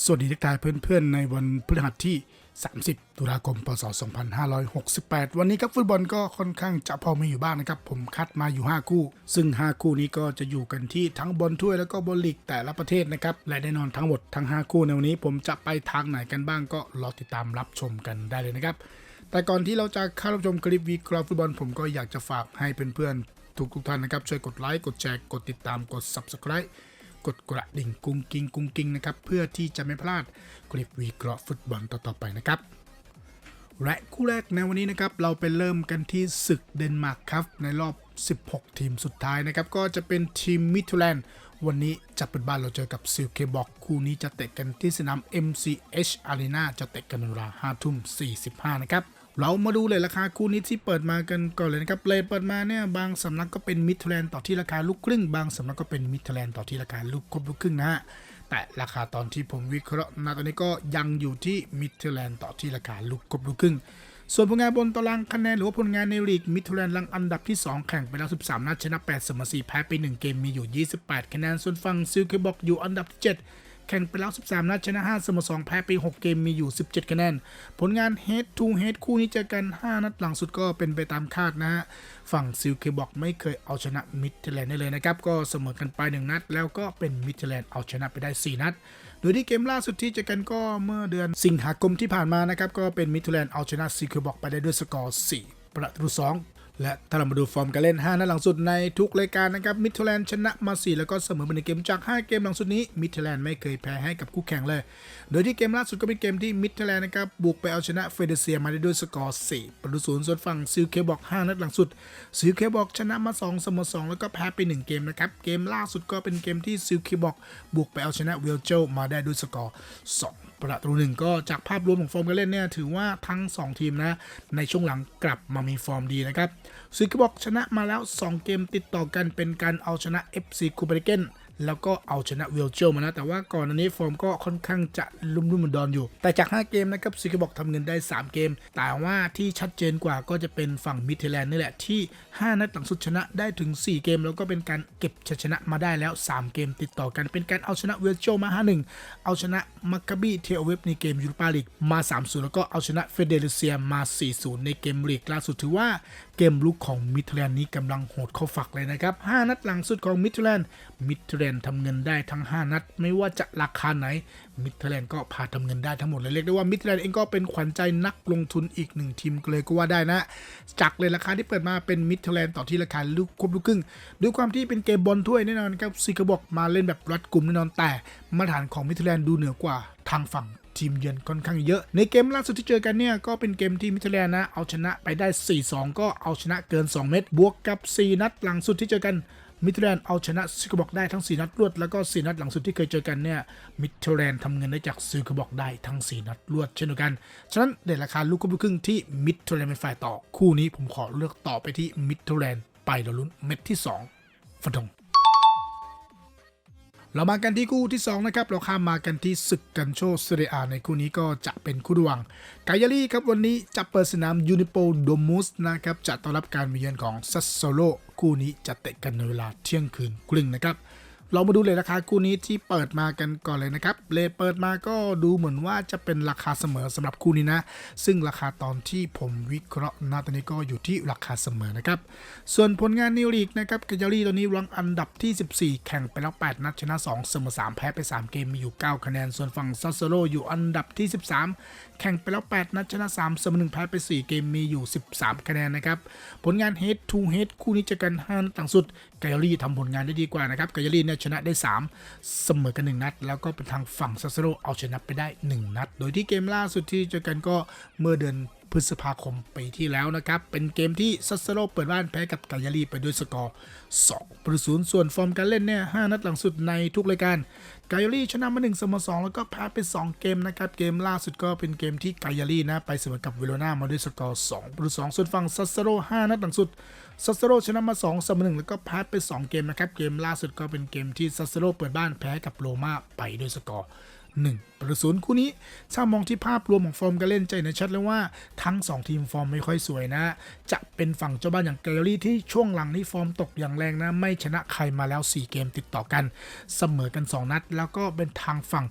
สวัสดีทักทายเพื่อนๆ ในวันพฤหัสที่ 30 ตุลาคม พศ 2568 วันนี้ครับฟุตบอลก็ค่อนข้างจะพอมีอยู่บ้างนะครับ ผมคัดมาอยู่ 5 คู่ ซึ่ง 5 คู่นี้ก็จะอยู่กันที่ทั้งบอลถ้วยแล้วก็บอลลีกแต่ละประเทศนะครับ และแน่นอนทั้งหมดทั้ง 5 คู่ในวันนี้ผมจะไปทางไหนกันบ้างก็รอติดตามรับชมกันได้เลยนะครับ แต่ก่อนที่เราจะเข้ารับชมคลิปวีครอบฟุตบอลผมก็อยากจะฝากให้เพื่อนๆทุกๆท่านนะครับช่วยกดไลค์กดแชร์กดติดตามกด subscribe กดกระดิ่งกุ้งกิ้งกุ้งกิ้งนะครับเพื่อที่จะไม่พลาดคลิปวีกรอบฟุตบอลต่อๆไปนะครับและคู่แรกในวันนี้นะครับเราไปเริ่มกันที่ศึกเดนมาร์กครับในรอบ 16 ทีมสุดท้ายนะครับก็จะเป็นทีมมิทูแลนด์วันนี้จะเป็นบ้านเราเจอกับซิลเคบอกคู่นี้จะเตะกันที่สนาม MCH Arena จะเตะกันในเวลา5ทุ่ม45 นะครับ เรามาดูเลยราคาคู่นี้ที่เปิดมากันก่อนเลยนะครับเลยเปิดมาเนี่ยบางสำนักก็เป็นมิดแลนด์ต่อที่ราคาลูกครึ่ง บางสำนักก็เป็นมิดแลนด์ต่อที่ราคาลูกครบลูกครึ่งนะฮะแต่ราคาตอนที่ผมวิเคราะห์ณตอนนี้ก็ยังอยู่ที่มิดแลนด์ต่อที่ราคาลูกครบลูกครึ่งส่วนผลงานบนตารางคะแนนหรือว่าผลงานในลีกมิดทแลนด์ลังอันดับที่ 2 แข่งไปแล้ว 13 นัดชนะ 8 เสมอ 4 แพ้ไป 1 เกมมีอยู่ 28 คะแนน ส่วนฝั่งซิลเคบอกอยู่อันดับที่ 7 แข่งไปแล้ว 13 นัดชนะ 5 เสมอ 2 แพ้ไป 6 เกมมีอยู่ 17 คะแนน ผลงาน Head to Head คู่นี้เจอกัน 5 นัดหลังสุดก็เป็นไปตามคาดนะฮะ ฝั่งซิลเคบอกไม่เคยเอาชนะมิดแลนด์ได้เลยนะครับ ก็เสมอกันไป 1 นัด แล้วก็เป็นมิดแลนด์เอาชนะไปได้ 4 นัด โดยที่เกมล่าสุดที่เจอกันก็เมื่อเดือนสิงหาคมที่ผ่านมานะครับก็เป็นมิดแลนด์เอาชนะซิลเคบอกไปได้ด้วยสกอร์ 4 ประตู 2 และถ้าเรามาดูฟอร์มการเล่น 5 นัดหลังสุดในทุกรายการนะครับมิดแลนด์ชนะมา 4 แล้วก็เสมอไปในเกมจาก 5 เกมหลังสุดนี้มิดแลนด์ไม่เคยแพ้ให้กับคู่แข่งเลย โดยที่เกมล่าสุดก็เป็นเกมที่มิดแลนด์นะครับบุกไปเอาชนะเฟเดเซียมาได้ด้วยสกอร์ 4 ประตูศูนย์ส่วนฝั่งซิลเคบอก 5 นัดหลังสุดซิลเคบอกชนะมา 2 เสมอ 2 แล้วก็แพ้ไป 1 เกมนะครับเกมล่าสุดก็เป็นเกมที่ซิลเคบอกบุกไปเอาชนะเวลเจลมาได้ด้วยสกอร์ 2ประตูหนึ่งก็จากภาพรวมของฟอร์มการเล่นเนี่ยถือว่าทั้ง 2 ทีมนะในช่วงหลังกลับมามีฟอร์มดีนะครับซิลเคบอกชนะมาแล้ว 2 เกมติดต่อกันเป็นการเอาชนะ FC คูเปเรเกนแล้วก็เอาชนะเวลเจลมานะ แต่ว่าก่อนอันนี้ฟอร์มก็ค่อนข้างจะลุ่มลุ่มดอนอยู่ แต่จาก 5 เกมนะครับซิกบอกทำเงินได้ 3 เกม แต่ว่าที่ชัดเจนกว่าก็จะเป็นฝั่งมิดเทแลนด์นี่แหละ ที่ 5 นัดหลังสุดชนะได้ถึง 4 เกม แล้วก็เป็นการเก็บชัยชนะมาได้แล้ว 3 เกมติดต่อกันเป็นการเอาชนะเวลเจลมา 5-1 เอาชนะมักกะบี้เทอเวฟในเกมยูโรปาลีกมา 3-0 แล้วก็เอาชนะเฟเดรเซียมา 4-0 ในเกมลีกล่าสุดถือว่าเกมลุกของมิดเทแลนด์นี้กำลังโหดเข้าฝักเลยนะครับ 5 นัดหลังสุดของมิดเทแลนด์มิดเทแลนด์ทำเงินได้ทั้ง 5 นัด ไม่ว่าจะราคาไหนมิดเทแลนด์ก็พาทำเงินได้ทั้งหมดเลยเรียกได้ว่ามิดเทแลนด์เองก็เป็นขวัญใจนักลงทุนอีกหนึ่งทีมเลยก็ว่าได้นะ จากเลยราคาที่เปิดมาเป็นมิดเทแลนด์ต่อที่ราคาลูกควบลูกครึ่งด้วยความที่เป็นเกมบอลถ้วยแน่นอนครับซิกบอกมาเล่นแบบรัดกลุ่มแน่นอนแต่มาตรฐานของมิดเทแลนด์ดูเหนือกว่าทางฝั่ง ทีมเยือนค่อนข้างเยอะ ในเกมล่าสุดที่เจอกันเนี่ยก็เป็นเกมที่มิเทแลนด์นะเอาชนะไปได้ 4-2 ก็เอาชนะเกิน 2 เม็ดบวกกับ 4 นัดหลังสุดที่เจอกันมิเทแลนด์เอาชนะซิกบอกได้ทั้ง 4 นัดรวด แล้วก็ 4 นัดหลังสุดที่เคยเจอกันเนี่ยมิเทแลนด์ทำเงินได้จากซิกบอกได้ทั้ง 4 นัดรวดเช่นเดียวกัน ฉะนั้นเด่นราคาลูกควบลูกครึ่งที่มิเทแลนด์เป็นฝ่ายต่อคู่นี้ผมขอเลือกต่อไปที่มิเทแลนด์ไปเดยลุ้นเม็ดที่ 2ฟันธง เรามากันที่คู่ที่2นะครับเราข้ามมากันที่ศึกกันโชเซเรียอาในคู่นี้ก็จะเป็นคู่ดวงกายาลีครับวันนี้จะเปิดสนามยูนิโปโดมูสนะครับจะต้อนรับการมาเยือนของซัสโซโลคู่นี้จะเตะกันในเวลาเที่ยงคืนครึ่งนะครับ เรามาดูเลยราคาคู่นี้ที่เปิดมากันก่อนเลยนะครับเลเปิดมาก็ดูเหมือนว่าจะเป็นราคาเสมอสำหรับคู่นี้นะ ซึ่งราคาตอนที่ผมวิเคราะห์ณตอนนี้ก็อยู่ที่ราคาเสมอนะครับ ส่วนผลงานนิวลีกนะครับกาจารีตอนนี้รังอันดับที่ 14 แข่งไปแล้ว 8 นัดชนะ 2 เสมอ 3 แพ้ไป 3 เกมมีอยู่ 9 คะแนน ส่วนฝั่งซัสโซโลอยู่อันดับที่ 13 แข่งไปแล้ว 8 นัดชนะ 3 เสมอ 1 แพ้ไป 4 เกมมีอยู่ 13 คะแนนนะครับ ผลงาน Head to Head คู่นี้จอกัน5นัดต่างสุดกาจารีทำผลงานได้ดีกว่านะครับกาจารีเนี่ยชนะได้ 3 เสมอกัน 1 นัด แล้วก็เป็นทางฝั่งซัสโซโลเอาชนะไปได้ 1 นัด โดยที่เกมล่าสุดที่เจอกันก็เมื่อเดือนพฤษภาคมปีที่แล้วนะครับ เป็นเกมที่ซัสเซโรเปิดบ้านแพ้กับกายาลีไปด้วยสกอร์2ประตูส่วนฟอร์มการเล่นเนี่ย 5 นัดหลังสุดในทุกรายการ กายาลีชนะมา1เสมอ2แล้วก็แพ้ไป 2 เกมนะครับ เกมล่าสุดก็เป็นเกมที่กายาลีนะไปเสมอกับเวโรนามาด้วยสกอร์2ประตู2ส่วนฝั่งซัสเซโร5นัดหลังสุดซัสเซโรชนะมา2เสมอ1แล้วก็แพ้ไป 2 เกมนะครับ เกมล่าสุดก็เป็นเกมที่ซัสเซโรเปิดบ้านแพ้กับโรม่าไปด้วยสกอร์ 1 ประศูนย์คู่นี้ถ้ามองที่ภาพรวมของฟอร์มการเล่นใจเห็นชัดเลยว่าทั้ง 2 ทีมฟอร์มไม่ค่อยสวยนะ จะเป็นฝั่งเจ้าบ้านอย่างแกลลี่ที่ช่วงหลังนี่ฟอร์มตกอย่างแรงนะ ไม่ชนะใครมาแล้ว 4 เกมติดต่อกันเสมอกัน 2 นัด แล้วก็เป็นทางฝั่ง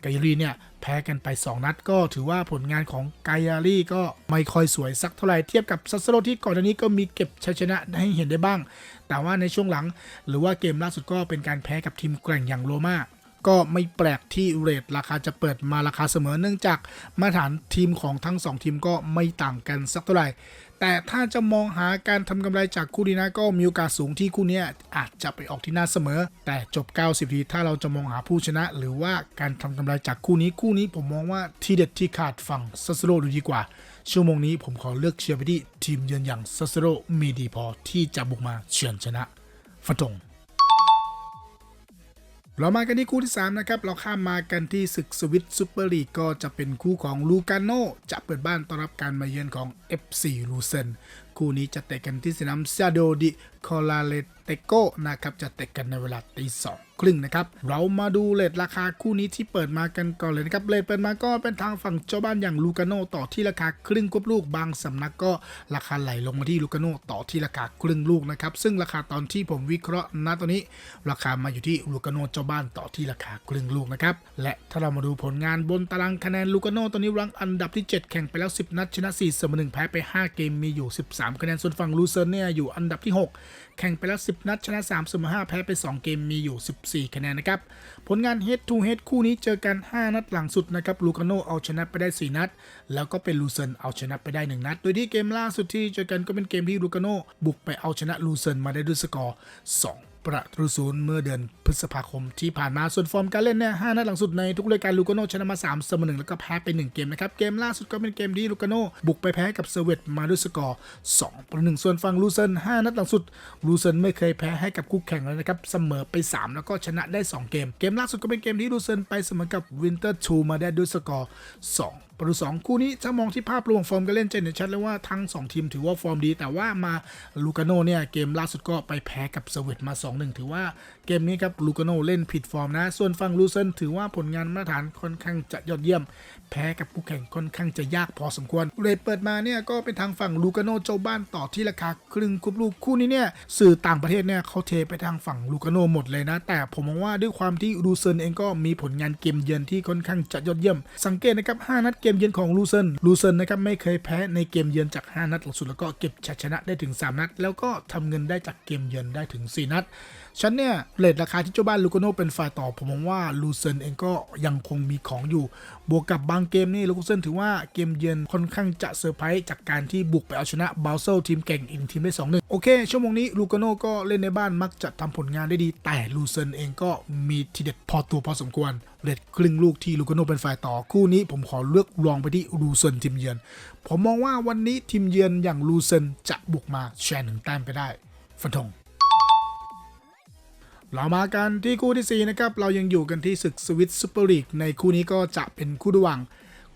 แกลลี่เนี่ยแพ้กันไป 2 นัดก็ถือว่าผลงานของไกอารี่ก็ไม่ค่อยสวยสักเท่าไหร่เทียบกับซัสโซโรที่ก่อนหน้านี้ก็มีเก็บชัยชนะให้เห็นได้บ้าง แต่ว่าในช่วงหลังหรือว่าเกมล่าสุดก็เป็นการแพ้กับทีมแกร่งอย่างโรม่า ก็ไม่แปลกที่เรทราคาจะเปิดมาราคาเสมอเนื่องจากมาตรฐานทีมของทั้ง 2 ทีมก็ไม่ต่างกันสักเท่าไหร่ แต่ถ้าจะมองหาการทำกำไรจากคู่นี้นะก็มีโอกาสสูงที่คู่นี้อาจจะไปออกที่หน้าเสมอ แต่จบ 90 ทีถ้าเราจะมองหาผู้ชนะ หรือว่าการทำกำไรจากคู่นี้คู่นี้ผมมองว่าที่เด็ดที่ขาดฝั่งซัสโรดูดีกว่า ชั่วโมงนี้ผมขอเลือกเชียร์ไปที่ทีมเยือนอย่างซัสโรมีดีพอที่จะบุกมาเฉือนชนะฟันธง เรามากันที่คู่ที่ 3 นะครับ เราข้ามมากันที่ศึกสวิตซูเปอร์ลีกก็จะเป็นคู่ของลูกาโนจะเปิดบ้านต้อนรับการมาเยือนของ FC ลูเซน คู่นี้จะเตะกันที่สนามซาโดดิคอลาเลเตโกนะครับจะเตะกันในเวลาตีสองครึ่งนะครับ เรามาดูเลทราคาคู่นี้ที่เปิดมากันก่อนเลยนะครับเลทเปิดมาก็เป็นทางฝั่งเจ้าบ้านอย่างลูกาโนต่อที่ราคาครึ่งควบลูกบางสำนักก็ราคาไหลลงมาที่ลูกาโนต่อที่ราคาครึ่งลูกนะครับซึ่งราคาตอนที่ผมวิเคราะห์ณตอนนี้ ราคามาอยู่ที่ลูกาโนเจ้าบ้านต่อที่ราคาครึ่งลูกนะครับและถ้าเรามาดูผลงานบนตารางคะแนนลูกาโนตอนนี้รังอันดับที่ 7 แข่งไปแล้ว 10 นัดชนะ4เสมอ1แพ้ไป 5 เกมมีอยู่ 13คะแนน ส่วนฝั่งลูเซอร์เนี่ยอยู่อันดับที่ 6 แข่งไปแล้ว 10 นัด ชนะ3เสมอ5แพ้ไป 2 เกมมีอยู่ 14 คะแนนนะครับ ผลงาน head to head คู่นี้เจอกัน 5 นัดหลังสุดนะครับลูกาโนเอาชนะไปได้ 4 นัด แล้วก็เป็นลูเซนเอาชนะไปได้ 1 นัด โดยที่เกมล่าสุดที่เจอกันก็เป็นเกมที่ลูกาโนบุกไปเอาชนะลูเซนมาได้ด้วยสกอร์ 2 ประตูศูนย์เมื่อเดือนพฤษภาคมที่ผ่านมาส่วนฟอร์มการเล่นเนี่ยห้านัดหลังสุดในทุกรายการลูกาโนชนะมา3เสมอหนึ่งแล้วก็แพ้ไป 1 เกมนะครับ เกมล่าสุดก็เป็นเกมที่ลูกาโนบุกไปแพ้กับเซเวตมาด้วยสกอร์2ประตูหนึ่งส่วนฝั่งลูเซน5นัดหลังสุดลูเซนไม่เคยแพ้ให้กับคู่แข่งเลยนะครับเสมอไป 3 แล้วก็ชนะได้ 2 เกม เกมล่าสุดก็เป็นเกมที่ลูเซนไปเสมอกับวินเตอร์ทูมาได้ด้วยสกอร์2 ประตูสองคู่นี้ถ้ามองที่ภาพรวมฟอร์มการเล่นจะเห็นชัดเลยว่าทั้ง 2 ทีมถือว่าฟอร์มดี แต่ว่ามาลูกาโนเนี่ยเกมล่าสุดก็ไปแพ้กับเซเวตมา 2-1 ถือว่าเกมนี้ครับลูกาโนเล่นผิดฟอร์มนะ ส่วนฝั่งลูเซนถือว่าผลงานมาตรฐานค่อนข้างจะยอดเยี่ยม แพ้กับคู่แข่งค่อนข้างจะยากพอสมควรเรทเปิดมาเนี่ยก็เป็นทางฝั่งลูกาโนเจ้าบ้านต่อที่ราคาครึ่งคุบลูกคู่นี้เนี่ยสื่อต่างประเทศเนี่ยเขาเทไปทางฝั่งลูกาโนหมดเลยนะ แต่ผมมองว่าด้วยความที่ลูเซนเองก็มีผลงานเกมเยือนที่ค่อนข้างจะยอดเยี่ยม สังเกตนะครับ5นัดเกมเยือนของลูเซนลูเซนนะครับไม่เคยแพ้ในเกมเยือนจาก 5 นัดหลังสุดแล้วก็เก็บชัยชนะได้ถึง 3 นัด แล้วก็ทำเงินได้จากเกมเยือนได้ถึง 4 นัดฉันเนี่ยเลทราคาที่เจ้าบ้านลูกาโนเป็นฝ่ายต่อผมมองว่าลูเซนเองก็ยังคงมีของอยู่ บวกกับบางเกมนี่ลูกเซนถือว่าเกมเยือนค่อนข้างจะเซอร์ไพรส์จากการที่บุกไปเอาชนะบาลเซลทีมเก่งอีกทีมได้2-1โอเค ชั่วโมงนี้ลูกาโนก็เล่นในบ้านมักจะทำผลงานได้ดี แต่ลูเซนเองก็มีทีเด็ดพอตัวพอสมควรเลทครึ่งลูกที่ลูกาโนเป็นฝ่ายต่อคู่นี้ ผมขอเลือกลองไปที่ลูเซนทีมเยือน ผมมองว่าวันนี้ทีมเยือนอย่างลูเซนจะบุกมาแชร์หนึ่งแต้มไปได้ฟันธง เรามากันที่คู่ที่ 4 นะครับ เรายังอยู่กันที่ศึกสวิตซูเปอร์ลีกในคู่นี้ก็จะเป็นคู่ระหว่าง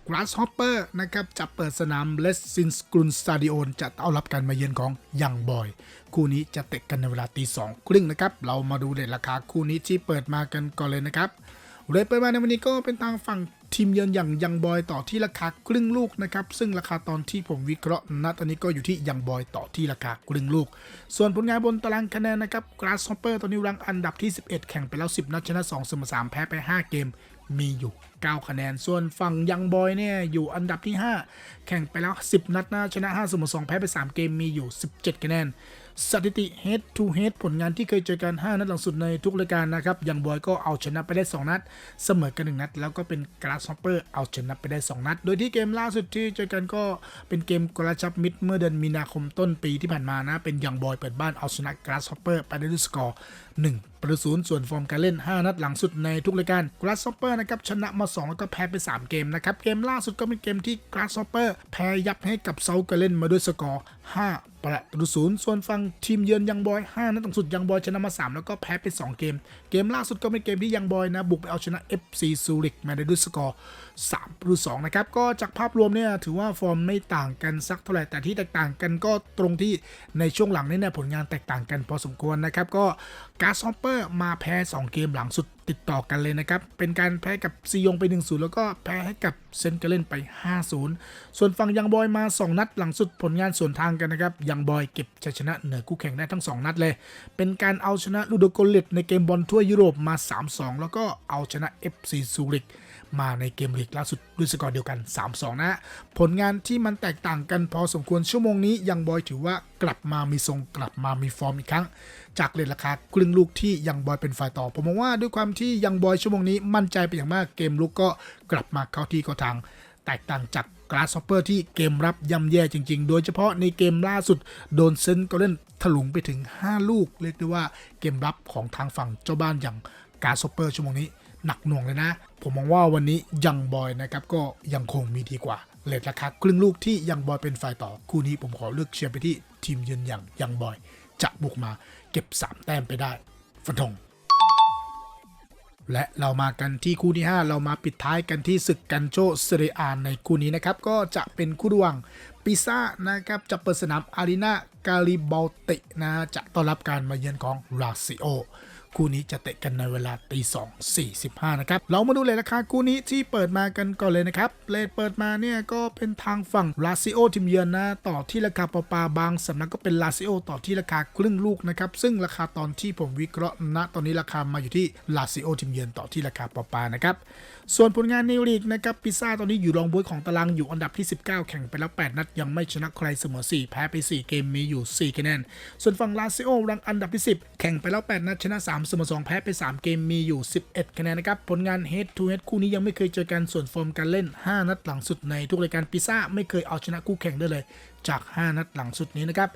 Grasshopper นะครับ จะเปิดสนามเลสซินสกรุนสตาดิโอนจะเอารับการมาเยือนของยังบอย คู่นี้จะเตะกันในเวลาตีสองครึ่งนะครับ เรามาดูเรทราคาคู่นี้ที่เปิดมากันก่อนเลยนะครับ เรทเปิดมาในวันนี้ก็เป็นทางฝั่งทีมเยือนอย่างยังบอยต่อที่ราคาครึ่งลูกนะครับซึ่งราคาตอนที่ผมวิเคราะห์ณตอนนี้ก็อยู่ที่ยังบอยต่อที่ราคาครึ่งลูก ส่วนผลงานบนตารางคะแนนนะครับ Grasshopper ตอนนี้รังอันดับที่ 11 แข่งไปแล้ว 10 นัดชนะ2เสมอ3แพ้ไป 5 เกมมีอยู่ 9 คะแนน ส่วนฝั่งยังบอยเนี่ยอยู่อันดับที่ 5 แข่งไปแล้ว 10 นัดนะชนะ5เสมอ2แพ้ไป 3 เกมมีอยู่ 17 คะแนน สถิติ head to head ผลงานที่เคยเจอกัน 5 นัดหลังสุดในทุกรายการนะครับยังบอยก็เอาชนะไปได้ 2 นัด เสมอกัน 1 นัด แล้วก็เป็น Grasshopper เอาชนะไปได้ 2 นัด โดยที่เกมล่าสุดที่เจอกันก็เป็นเกมกระชับมิตรเมื่อเดือนมีนาคมต้นปีที่ผ่านมานะ เป็นยังบอยเปิดบ้านเอาชนะ Grasshopper ไปได้ด้วยสกอร์1ประตูศูนย์ส่วนฟอร์มการเล่น 5 นัดหลังสุดในทุกรายการ Grasshopper นะครับชนะมา 2 แล้วก็แพ้ไป 3 เกมนะครับ เกมล่าสุดก็เป็นเกมที่ Grasshopper แพ้ยับให้กับเซาเกเล่นมาด้วยสกอร์ 5 ประตูศูนย์ส่วนฝั่งทีมเยือนยังบอย 5นัดหลังสุดยังบอยชนะมา 3 แล้วก็แพ้ไป 2 เกม เกมล่าสุดก็เป็นเกมที่ยังบอยนะ บุกไปเอาชนะ FC ซูริกมาได้ด้วยสกอร์3ประตู2นะครับ ก็จากภาพรวมเนี่ยถือว่าฟอร์มไม่ต่างกันสักเท่าไหร่ แต่ที่แตกต่างกันก็ตรงที่ในช่วงหลังนี่เนี่ยผลงานแตกต่างกันพอสมควรนะครับ ก็การ์ซอปเปอร์มาแพ้ 2 เกมหลังสุดติดต่อกันเลยนะครับ เป็นการแพ้กับซียงไป 1-0 แล้วก็แพ้ให้กับเซนเกเลนไป 5-0 ส่วนฝั่งยังบอยมา 2 นัดหลังสุดผลงานสวนทางกันนะครับ ยังบอยเก็บชัยชนะเหนือคู่แข่งได้ทั้ง 2 นัดเลย เป็นการเอาชนะลูโดโกเลตในเกมบอลทั่วยยุโรปมา 3-2 แล้วก็เอาชนะ FC ซูริกมาในเกมลีกล่าสุดด้วยสกอร์เดียวกัน 3-2นะฮะผลงานที่มันแตกต่างกันพอสมควรชั่วโมงนี้ยังบอยถือว่ากลับมามีทรงกลับมามีฟอร์มอีกครั้ง จากเลทราคาครึ่งลูกที่ยังบอยเป็นฝ่ายต่อ ผมมองว่าด้วยความที่ยังบอยชั่วโมงนี้มั่นใจไปอย่างมากเกมลุกก็กลับมาเข้าที่เข้าทาง แตกต่างจากกราสซอปเปอร์ที่เกมรับย่ำแย่จริง ๆ โดยเฉพาะในเกมล่าสุดโดนเซนก็เล่นถลุงไปถึง 5 ลูก เรียกได้ว่าเกมรับของทางฝั่งเจ้าบ้านอย่างกราสซอปเปอร์ชั่วโมงนี้หนักหน่วงเลยนะ ผมมองว่าวันนี้ยังบอยนะครับก็ยังคงมีดีกว่าเลทราคาครึ่งลูกที่ยังบอยเป็นฝ่ายต่อ คู่นี้ผมขอเลือกเชียร์ไปที่ทีมเยือนอย่างยังบอย จะบุกมาเก็บ 3 แต้มไปได้ฟันธง และเรามากันที่คู่ที่ 5 เรามาปิดท้ายกันที่ศึกกันโชเซเรียอาในคู่นี้นะครับ ก็จะเป็นคู่ระหว่างปิซ่านะครับจะเปิดสนามอารีนากาลิบอลตินะจะต้อนรับการมาเยือนของราซิโอ คู่นี้จะเตะกันในเวลาตีสองสี่สิบห้านะครับ เรามาดูเลยราคาคู่นี้ที่เปิดมากันก่อนเลยนะครับเลทเปิดมาเนี่ยก็เป็นทางฝั่งลาซิโอทีมเยือนนะ ต่อที่ราคาปปาบางสำนักก็เป็นลาซิโอต่อที่ราคาครึ่งลูกนะครับ ซึ่งราคาตอนที่ผมวิเคราะห์ณตอนนี้ราคามาอยู่ที่ลาซิโอทีมเยือนต่อที่ราคาปปานะครับ ส่วนผลงานในลีกนะครับปิซ่าตอนนี้อยู่รองบวยของตารางอยู่อันดับที่ 19 แข่งไปแล้ว 8 นัด ยังไม่ชนะใครเสมอ 4 แพ้ไป 4 เกมมีอยู่ 4 คะแนน ส่วนฝั่งลาซิโอรังอันดับที่ 10 แข่งไปแล้ว 8 นัด ชนะ 3 เสมอ 2 แพ้ไป 3 เกมมีอยู่ 11 คะแนนนะครับ ผลงาน head to head คู่นี้ยังไม่เคยเจอกันส่วนฟอร์มการเล่น 5 นัดหลังสุดในทุกรายการปิซ่าไม่เคยเอาชนะคู่แข่งได้เลย จาก 5 นัดหลังสุดนี้นะครับ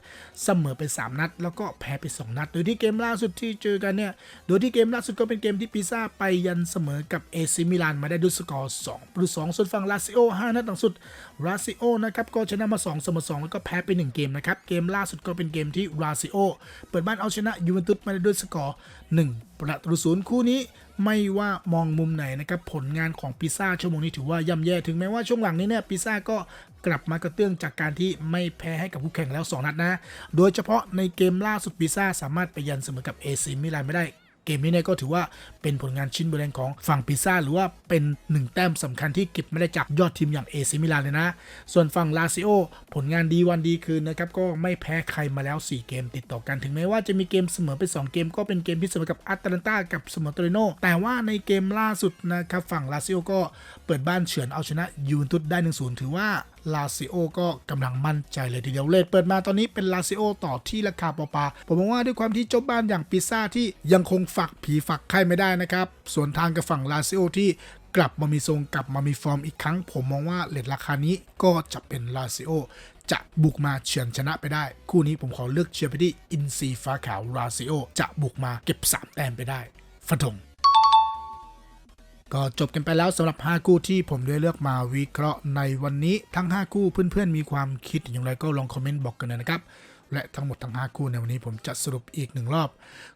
เสมอไป 3 นัด แล้วก็แพ้ไป 2 นัด โดยที่เกมล่าสุดที่เจอกันเนี่ย โดยที่เกมล่าสุดก็เป็นเกมที่ปิซ่าไปยันเสมอกับเอซิมิลานมาได้ด้วยสกอร์2ประตู2ส่วนฝั่งลาซิโอ 5 นัดหลังสุดลาซิโอนะครับก็ชนะมา 2 เสมอ 2 แล้วก็แพ้ไป 1 เกมนะครับ เกมล่าสุดก็เป็นเกมที่ลาซิโอเปิดบ้านเอาชนะยูเวนตุสมาได้ด้วยสกอร์ 1 ประตูศูนย์คู่นี้ไม่ว่ามองมุมไหนนะครับผลงานของปิซ่าชั่วโมงนี้ถือว่าย่ำแย่ถึงแม้ว่าช่วงหลังนี้เนี่ยปิซ่าก็ กลับมากระเตื้องจากการที่ไม่แพ้ให้กับคู่แข่งแล้ว 2 นัดนะ โดยเฉพาะในเกมล่าสุดปิซ่าสามารถไปยันเสมอกับเอซิมิลานไม่ได้เกมนี้เนี่ยก็ถือว่าเป็นผลงานชิ้นโบแดงของฝั่งปิซ่าหรือว่าเป็นหนึ่งแต้มสำคัญที่เก็บไม่ได้จากยอดทีมอย่างเอซิมิลานเลยนะ ส่วนฝั่งลาซิโอผลงานดีวันดีคืนนะครับ ก็ไม่แพ้ใครมาแล้ว 4 เกมติดต่อกันถึงแม้ว่าจะมีเกมเสมอไป 2 เกม ก็เป็นเกมที่เสมอกับอัตแลนตากับสมอโตริโนแต่ว่าในเกมล่าสุดนะครับฝั่งลาซิโอก็เปิดบ้านเฉือนเอาชนะยูนตุสได้1-0ถือว่าลาซิโอก็กำลังมั่นใจเลยทีเดียวเลทเปิดมาตอนนี้เป็นลาซิโอต่อที่ราคาปอปาผมมองว่าด้วยความที่เจ้าบ้านอย่างปิซ่าที่ยังคงฝักผีฝักไข่ไม่ได้นะครับ ส่วนทางกับฝั่งลาซิโอที่กลับมามีทรงกลับมามีฟอร์มอีกครั้ง ผมมองว่าเลทราคานี้ก็จะเป็นลาซิโอจะบุกมาเฉือนชนะไปได้ คู่นี้ผมขอเลือกเชียร์ไปที่อินซีฟ้าขาวราซิโอจะบุกมาเก็บ 3 แต้มไปได้ฟันธง ก็จบกันไปแล้วสำหรับ 5 คู่ที่ผมได้เลือกมาวิเคราะห์ในวันนี้ทั้ง 5 คู่เพื่อนๆมีความคิดอย่างไรก็ลองคอมเมนต์บอกกันหน่อยนะครับ และทั้งหมดทั้ง 5 คู่ในวันนี้ผมจะสรุปอีกหนึ่งรอบ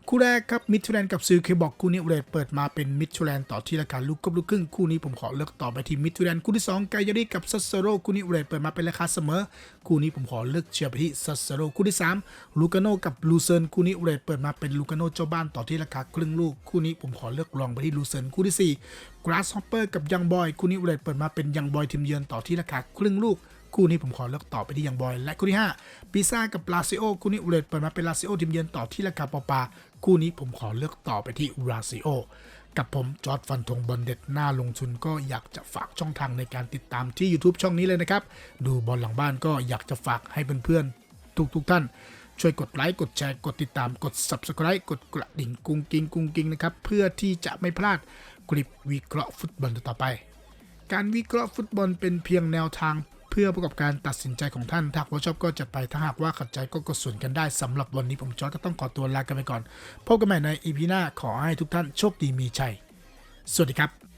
คู่แรกครับมิด d ูแลนกับซิลเคบอกคู่นี้เรทเปิดมาเป็นมิด d ูแลนต่อที่ราคาลูกกับลูกครึ่งคู่นี้ผมขอเลือกต่อไปที่มิด d ูแลนคู่ที่2ไกยาริกับซัสเซโรคู่นี้เรทเปิดมาเป็นราคาเสมอ คู่นี้ผมขอเลือกเชียร์ไปที่ซัสเซโรคู่ที่ 3 ลูกาโนกับลูเซิร์นคู่นี้เรทเปิดมาเป็นลูกาโนเจ้าบ้านต่อที่ราคาครึ่งลูก คู่นี้ผมขอเลือกลองไปที่ลูเซิร์นคู่ที่สี่กราสฮอปเปอร์กับยังบอยคู่นี้เรทเปิดมาเป็นยังบอยทีมเยือนต่อที่ราคาครึ่งลูก คู่นี้ผมขอเลือกต่อไปที่ยังบอย และคู่ที่5ปิซ่ากับลาซิโอคู่นี้เรทเปิดมาเป็นลาซิโอทีมเยือนต่อที่ราคาปอปาคู่นี้ผมขอเลือกต่อไปที่ลาซิโอกับผมจอร์ดฟันธงบอลเด็ดหน้าลงทุนก็อยากจะฝากช่องทางในการติดตามที่ YouTube ช่องนี้เลยนะครับ ดูบอลหลังบ้านก็อยากจะฝากให้เพื่อนๆทุกๆท่านช่วยกดไลค์กดแชร์กดติดตามกด Subscribe กดกระดิ่งกุ้งกิงกุ้งกิงนะครับ เพื่อที่จะไม่พลาดคลิปวิเคราะห์ฟุตบอลต่อไป การวิเคราะห์ฟุตบอลเป็นเพียงแนวทาง เพื่อประกอบการตัดสินใจของท่านถ้าว่าชอบก็จัดไปถ้าหากว่าขัดใจก็กดส่วนกันได้สำหรับวันนี้ผมจอร์จก็ต้องขอตัวลากันไปก่อนพบกันใหม่ในอีพีหน้าขอให้ทุกท่านโชคดีมีชัยสวัสดีครับ